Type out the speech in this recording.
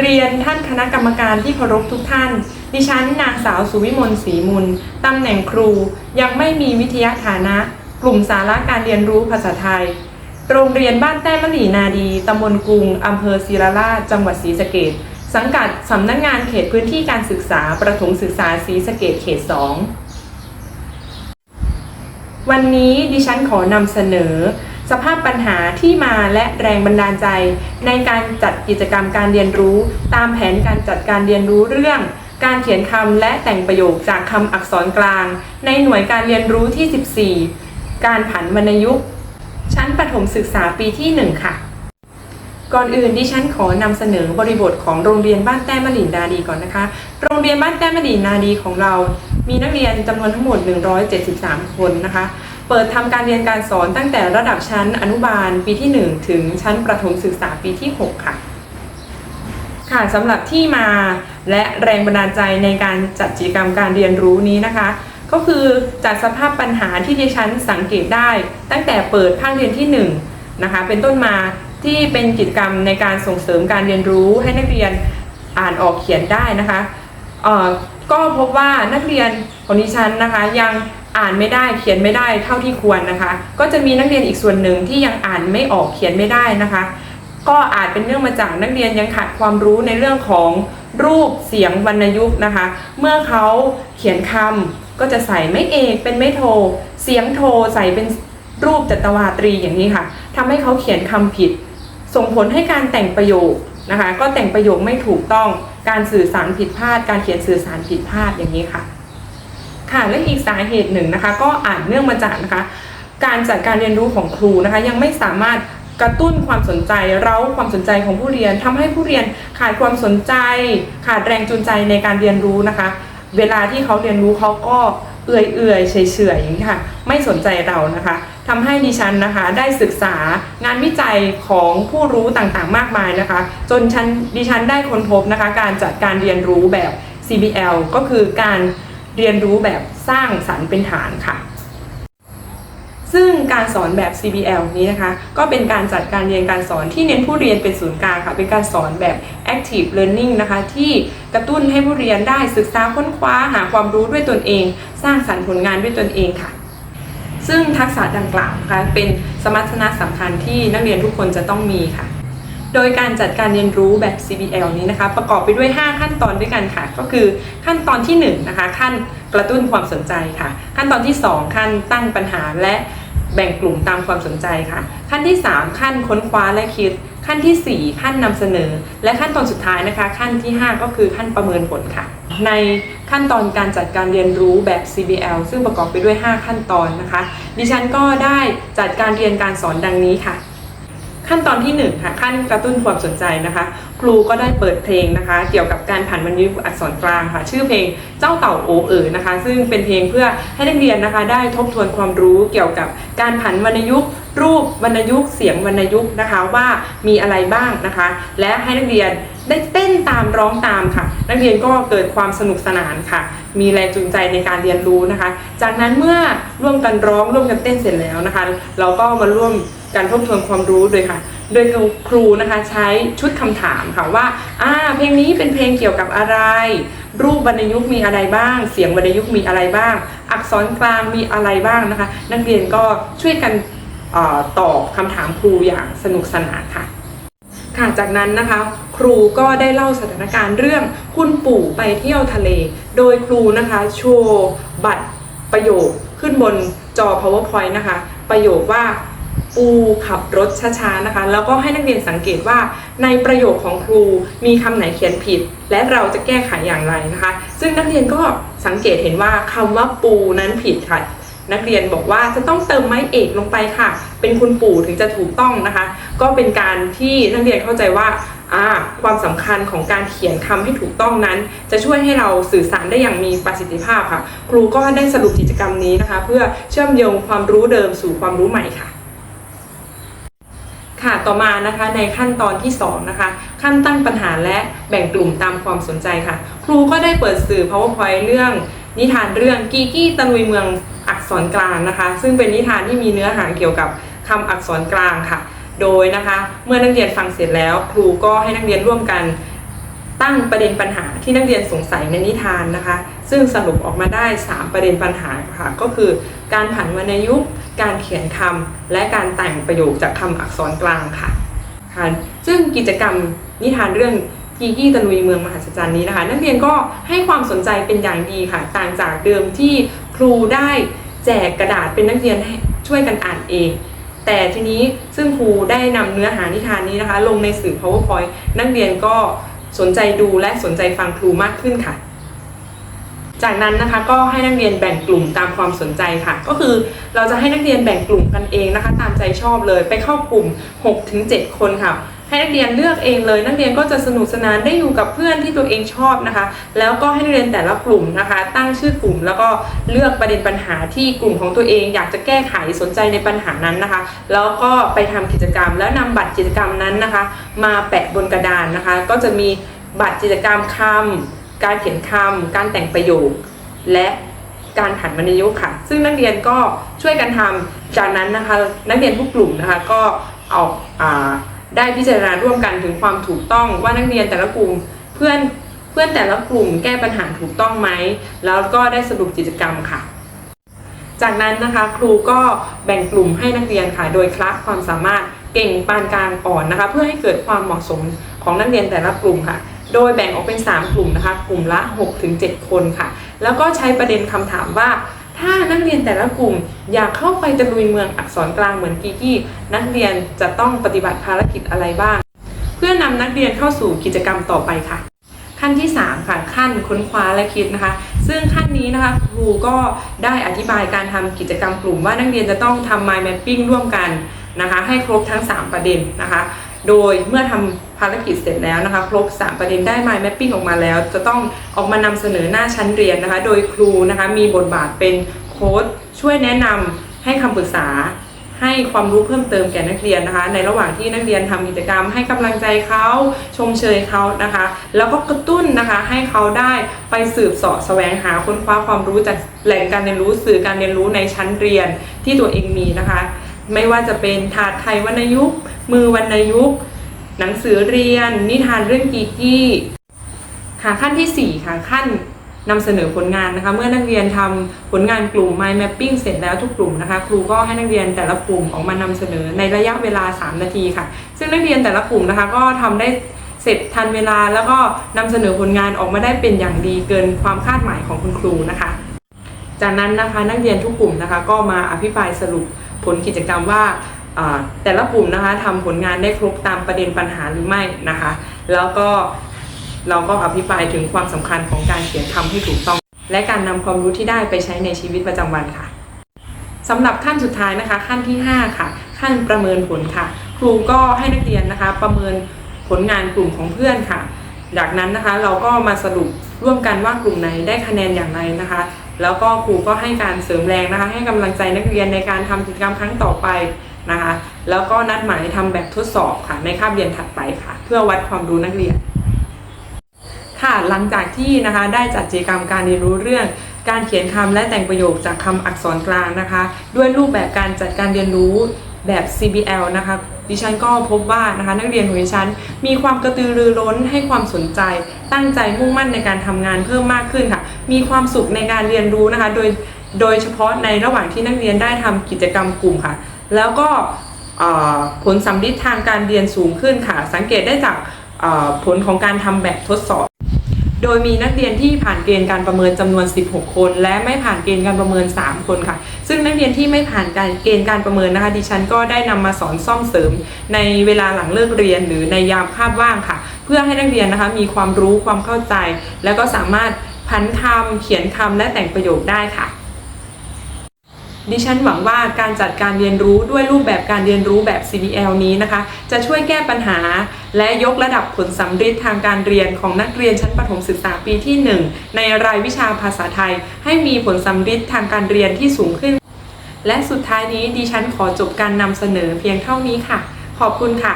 เรียนท่านคณะกรรมการที่เคารพทุกท่าน ดิฉันนางสาวสุวิมลศรีมุลตำแหน่งครูยังไม่มีวิทยาฐานะ กลุ่มสาระการเรียนรู้ภาษาไทย โรงเรียนบ้านแต้มะหลีนาดีตำบลกรุงอำเภอศิราราชจังหวัดศรีสะเกษสังกัดสำนักงานเขตพื้นที่การศึกษาประถมศึกษาศรีสะเกษเขต 2 วันนี้ดิฉันขอนำเสนอ สภาพปัญหาที่มาและแรงบันดาลใจ ในการจัดกิจกรรมการเรียนรู้ ตามแผนการจัดการเรียนรู้เรื่อง การเขียนคำและแต่งประโยคจากคำอักษรกลาง ในหน่วยการเรียนรู้ที่ 14 การผันวรรณยุกต์ชั้นประถมศึกษาปีที่ 1 ค่ะ ก่อนอื่นดิฉันขอนำเสนอบริบทของโรงเรียนบ้านแต้มะหลินนาดีก่อนนะคะ โรงเรียนบ้านแต้มะหลินนาดีของเรา มีนักเรียนจำนวนทั้งหมด 173 คนนะคะ เปิดทำการเรียนการสอนตั้งแต่ระดับชั้นอนุบาลปีที่ 1 ถึงชั้นประถมศึกษาปีที่ 6 ค่ะค่ะสำหรับที่มาและแรงบันดาลใจในการจัดกิจกรรมการเรียนรู้นี้นะคะ ก็คือจากสภาพปัญหาที่ดิฉันสังเกตได้ ตั้งแต่เปิดภาคเรียนที่1นะคะเป็นต้นมาที่เป็นกิจกรรมในการส่งเสริมการเรียนรู้ให้นักเรียนอ่านออกเขียนได้นะคะเอ่อก็พบว่านักเรียนของดิฉันนะคะยัง อ่านไม่ได้เขียนไม่ได้เท่าที่ควรนะคะ ก็จะมีนักเรียนอีกส่วนหนึ่งที่ยังอ่านไม่ออกเขียนไม่ได้นะคะ ก็อาจเป็นเนื่องมาจากนักเรียนยังขาดความรู้ในเรื่องของรูปเสียงวรรณยุกต์นะคะ เมื่อเขาเขียนคำก็จะใส่ไม่เอกเป็นไม่โท เสียงโทใส่เป็นรูปจัตวาตรีอย่างนี้ค่ะทำให้เขาเขียนคำผิด ส่งผลให้การแต่งประโยคนะคะ ก็แต่งประโยคไม่ถูกต้องการสื่อสารผิดพลาด การเขียนสื่อสารผิดพลาดอย่างนี้ค่ะ ค่ะและอีกสาเหตุหนึ่งนะคะ ก็อาจเนื่องมาจากนะคะ การจัดการเรียนรู้ของครูนะคะ ยังไม่สามารถกระตุ้นความสนใจเร้าความสนใจของผู้เรียนทำให้ผู้เรียนขาดความสนใจ ขาดแรงจูงใจในการเรียนรู้นะคะ เวลาที่เขาเรียนรู้เขาก็เอื่อยเอื่อยๆเฉยเฉยอย่างนี้ค่ะ ไม่สนใจเรานะคะทำให้ดิฉันนะคะได้ศึกษางานวิจัยของผู้รู้ต่างๆ มากมายนะคะ จนฉันดิฉันได้ค้นพบนะคะ การจัดการเรียนรู้แบบ CBL ก็คือการ เรียนรู้แบบสร้างสรรค์เป็นฐานค่ะ ซึ่งการสอนแบบ CBL นี้นะคะ ก็เป็นการจัดการเรียนการสอนที่เน้นผู้เรียนเป็นศูนย์กลางค่ะ เป็นการสอนแบบ active learning นะคะ ที่กระตุ้นให้ผู้เรียนได้ศึกษาค้นคว้าหาความรู้ด้วยตนเอง สร้างสรรค์ผลงานด้วยตนเองค่ะซึ่งทักษะดังกล่าวนะคะเป็นสมรรถนะสำคัญที่นักเรียนทุกคนจะต้องมีค่ะ โดยการจัดการเรียนรู้แบบ CBL นี้นะคะ ประกอบไปด้วย 5 ขั้นตอนด้วยกันค่ะ ก็คือขั้นตอนที่1นะคะขั้นกระตุ้นความสนใจค่ะ ขั้นตอนที่ 2 ขั้นตั้งปัญหาและแบ่งกลุ่มตามความสนใจค่ะ ขั้นที่ 3 ขั้นค้นคว้าและคิด ขั้นทีสี่4 ขั้นนำเสนอ และขั้นตอนสุดท้ายนะคะ ขั้นที่ 5 ก็คือขั้นประเมินผลค่ะ ในขั้นตอนการจัดการเรียนรู้แบบ CBL ซึ่งประกอบไปด้วย 5 ขั้นตอนนะคะ ดิฉันก็ได้จัดการเรียนการสอนดังนี้ค่ะ ขั้นตอนที่1ค่ะขั้นกระตุ้นความสนใจนะคะ ครูก็ได้เปิดเพลงนะคะ เกี่ยวกับการผันวรรณยุกต์อักษรกลางค่ะ ชื่อเพลงเจ้าเต่าโอเอ๋อนะคะ ซึ่งเป็นเพลงเพื่อให้นักเรียนนะคะ ได้ทบทวนความรู้เกี่ยวกับการผันวรรณยุกต์รูปวรรณยุกต์เสียงวรรณยุกต์นะคะว่ามีอะไรบ้างนะคะ และให้นักเรียนได้เต้นตามร้องตามค่ะ นักเรียนก็เกิดความสนุกสนานค่ะ มีแรงจูงใจในการเรียนรู้นะคะ จากนั้นเมื่อร่วมกันร้องร่วมกันเต้นเสร็จแล้วนะคะ เราก็มาร่วมการทบทวนความรู้โดยค่ะ โดยครูนะคะใช้ชุดคำถามค่ะว่าอ่าเพลงนี้เป็นเพลงเกี่ยวกับอะไร รูปวรรณยุกต์มีอะไรบ้าง เสียงวรรณยุกต์มีอะไรบ้าง อักษรกลางมีอะไรบ้างนะคะ นักเรียนก็ช่วยกันอตอบคำถามครูอย่างสนุกสนานค่ะค่ะจากนั้นนะคะ ครูก็ได้เล่าสถานการณ์เรื่องคุณปู่ไปเที่ยวทะเล โดยครูนะคะโชว์บัตรประโยคขึ้นบนจอ powerpoint นะคะ ประโยคว่าปูขับรถช้าๆนะคะ แล้วก็ให้นักเรียนสังเกตว่าในประโยคของครูมีคำไหนเขียนผิด และเราจะแก้ไขอย่างไรนะคะ ซึ่งนักเรียนก็สังเกตเห็นว่าคำว่าปูนั้นผิดค่ะ นักเรียนบอกว่าจะต้องเติมไม้เอกลงไปค่ะ เป็นคุณปู่ถึงจะถูกต้องนะคะ ก็เป็นการที่นักเรียนเข้าใจว่าอ่า ความสำคัญของการเขียนคำให้ถูกต้องนั้น จะช่วยให้เราสื่อสารได้อย่างมีประสิทธิภาพค่ะ ครูก็ได้สรุปกิจกรรมนี้นะคะ เพื่อเชื่อมโยงความรู้เดิมสู่ความรู้ใหม่ค่ะค่ะ ต่อมานะคะในขั้นตอนที่2นะคะขั้นตั้งปัญหาและแบ่งกลุ่มตามความสนใจค่ะ ครูก็ได้เปิดสื่อ powerpoint เรื่อง นิทานเรื่องกีกี้ตะลุยเมืองอักษรกลางนะคะ ซึ่งเป็นนิทานที่มีเนื้อหาเกี่ยวกับคำอักษรกลางค่ะ โดยนะคะเมื่อนักเรียนฟังเสร็จแล้วครูก็ให้นักเรียนร่วมกันตั้งประเด็นปัญหาที่นักเรียนสงสัยในนิทานนะคะ ซึ่งสรุปออกมาได้ 3 ประเด็นปัญหาค่ะก็คือ การผันวรรณยุกต์ การเขียนคำและการแต่งประโยคจากคำอักษรกลางค่ะค่ะซึ่งกิจกรรมนิทานเรื่องกีกี้ตะลุยเมืองมหัศจรรย์นี้นะคะ นักเรียนก็ให้ความสนใจเป็นอย่างดีค่ะ ต่างจากเดิมที่ครูได้แจกกระดาษเป็นนักเรียนช่วยกันอ่านเอง แต่ทีนี้ซึ่งครูได้นำเนื้อหานิทานนี้นะคะ ลงในสื่อ powerpoint นักเรียนก็สนใจดูและสนใจฟังครูมากขึ้นค่ะจากนั้นนะคะก็ให้นักเรียนแบ่งกลุ่มตามความสนใจค่ะ ก็คือเราจะให้นักเรียนแบ่งกลุ่มกันเองนะคะ ตามใจชอบเลยไปเข้ากลุ่ม 6-7 คนค่ะ ให้นักเรียนเลือกเองเลย นักเรียนก็จะสนุกสนานได้อยู่กับเพื่อนที่ตัวเองชอบนะคะ แล้วก็ให้นักเรียนแต่ละกลุ่มนะคะ ตั้งชื่อกลุ่ม แล้วก็เลือกประเด็นปัญหาที่กลุ่มของตัวเอง อยากจะแก้ไขสนใจในปัญหานั้นนะคะ แล้วก็ไปทำกิจกรรม แล้วนำบัตรกิจกรรมนั้นนะคะ มาแปะบนกระดานนะคะ ก็จะมีบัตรกิจกรรมคำการเขียนคำการแต่งประโยค และการผันวรรณยุกค่ะ ซึ่งนักเรียนก็ช่วยกันทำจากนั้นนะคะ นักเรียนทุกกลุ่มนะคะก็เอาอ่า ได้พิจารณาร่วมกันถึงความถูกต้องว่านักเรียนแต่ละกลุ่มเพื่อนเพื่อนแต่ละกลุ่มแก้ปัญหาถูกต้องไหม แล้วก็ได้สรุปกิจกรรมค่ะ จากนั้นนะคะครูก็แบ่งกลุ่มให้นักเรียนค่ะ โดยคละความสามารถเก่งปานกลางอ่อนนะคะ เพื่อให้เกิดความเหมาะสมของนักเรียนแต่ละกลุ่มค่ะ โดยแบ่งออกเป็น 3 กลุ่มนะคะ กลุ่มละ 6-7 คนค่ะ แล้วก็ใช้ประเด็นคำถามว่า ถ้านักเรียนแต่ละกลุ่มอยากเข้าไปตะลุยเมืองอักษรกลางเหมือนกีกี้ นักเรียนจะต้องปฏิบัติภารกิจอะไรบ้าง เพื่อนำนักเรียนเข้าสู่กิจกรรมต่อไปค่ะ ขั้นที่ 3 ค่ะ ขั้นค้นคว้าและคิดนะคะ ซึ่งขั้นนี้นะคะครูก็ได้อธิบายการทำกิจกรรมกลุ่ม ว่านักเรียนจะต้องทำ mind mapping ร่วมกันนะคะ ให้ครบทั้ง 3 ประเด็นนะคะ โดยเมื่อทำ ภารกิจเสร็จแล้วนะคะ ครบ 3 ประเด็นได้ mind mapping ออกมาแล้ว จะต้องออกมานำเสนอหน้าชั้นเรียนนะคะ โดยครูนะคะมีบทบาทเป็นโค้ชช่วยแนะนำให้คำปรึกษาให้ความรู้เพิ่มเติมแก่นักเรียนนะคะ ในระหว่างที่นักเรียนทำกิจกรรม ให้กำลังใจเขาชมเชยเขานะคะ แล้วก็กระตุ้นนะคะให้เขาได้ไปสืบเสาะแสวงหาค้นคว้าความรู้จากแหล่งการเรียนรู้สื่อการเรียนรู้ในชั้นเรียนที่ตัวเองมีนะคะ ไม่ว่าจะเป็นถาดไทยวรรณยุกต์มือวรรณยุกต์ หนังสือเรียน นิทานเรื่องกีกี้ค่ะขั้นทีสี่ 4 ค่ะขั้นนำเสนอผลงานนะคะ เมื่อนักเรียนทำผลงานกลุ่ม mind mapping เสร็จแล้วทุกกลุ่มนะคะ ครูก็ให้นักเรียนแต่ละกลุ่มออกมานำเสนอในระยะเวลา 3 นาทีค่ะ ซึ่งนักเรียนแต่ละกลุ่มนะคะก็ทำได้เสร็จทันเวลาแล้วก็นำเสนอผลงานออกมาได้เป็นอย่างดีเกินความคาดหมายของคุณครูนะคะ จากนั้นนะคะนักเรียนทุกกลุ่มนะคะ ก็มาอภิปรายสรุปผลกิจกรรมว่า แต่ละกลุ่มนะคะทำผลงานได้ครบตามประเด็นปัญหาหรือไม่นะคะ แล้วก็เราก็อภิปรายถึงความสำคัญของการเขียนคำให้ถูกต้อง และการนำความรู้ที่ได้ไปใช้ในชีวิตประจำวันค่ะสำหรับขั้นสุดท้ายนะคะ ขั้นที่ 5 ค่ะ ขั้นประเมินผลค่ะ ครูก็ให้นักเรียนนะคะ ประเมินผลงานกลุ่มของเพื่อนค่ะ จากนั้นนะคะเราก็มาสรุปร่วมกันว่ากลุ่มไหนได้คะแนนอย่างไรนะคะ แล้วก็ครูก็ให้การเสริมแรงนะคะ ให้กำลังใจนักเรียนในการทำกิจกรรมครั้งต่อไป นะคะ แล้วก็นัดหมายทำแบบทดสอบค่ะในคาบเรียนถัดไปค่ะ เพื่อวัดความรู้นักเรียน ค่ะหลังจากที่นะคะได้จัดกิจกรรมการเรียนรู้เรื่องการเขียนคำและแต่งประโยคจากคำอักษรกลางนะคะ ด้วยรูปแบบการจัดการเรียนรู้แบบ CBL นะคะ ดิฉันก็พบว่านะคะนักเรียนของดิฉัน มีความกระตือรือร้นให้ความสนใจ ตั้งใจมุ่งมั่นในการทำงานเพิ่มมากขึ้นค่ะ มีความสุขในการเรียนรู้นะคะ โดยโดยเฉพาะในระหว่างที่นักเรียนได้ทำกิจกรรมกลุ่มค่ะ แล้วก็ผลสัมฤทธิ์ทางการเรียนสูงขึ้นค่ะ สังเกตได้จากผลของการทำแบบทดสอบ โดยมีนักเรียนที่ผ่านเกณฑ์การประเมินจำนวน 16 คน และไม่ผ่านเกณฑ์การประเมิน 3 คนค่ะ ซึ่งนักเรียนที่ไม่ผ่านการเกณฑ์การประเมินนะคะ ดิฉันก็ได้นำมาสอนซ่อมเสริม ในเวลาหลังเลิกเรียนหรือในยามคาบว่างค่ะ เพื่อให้นักเรียนนะคะมีความรู้ความเข้าใจ แล้วก็สามารถพันคำเขียนคำและแต่งประโยคได้ค่ะ ดิฉันหวังว่าการจัดการเรียนรู้ด้วยรูปแบบการเรียนรู้แบบ CBL นี้นะคะ จะช่วยแก้ปัญหา และยกระดับผลสัมฤทธิ์ทางการเรียนของนักเรียนชั้นประถมศึกษาปีที่ 1 ในรายวิชาภาษาไทย ให้มีผลสัมฤทธิ์ทางการเรียนที่สูงขึ้น และสุดท้ายนี้ดิฉันขอจบการนำเสนอเพียงเท่านี้ค่ะ ขอบคุณค่ะ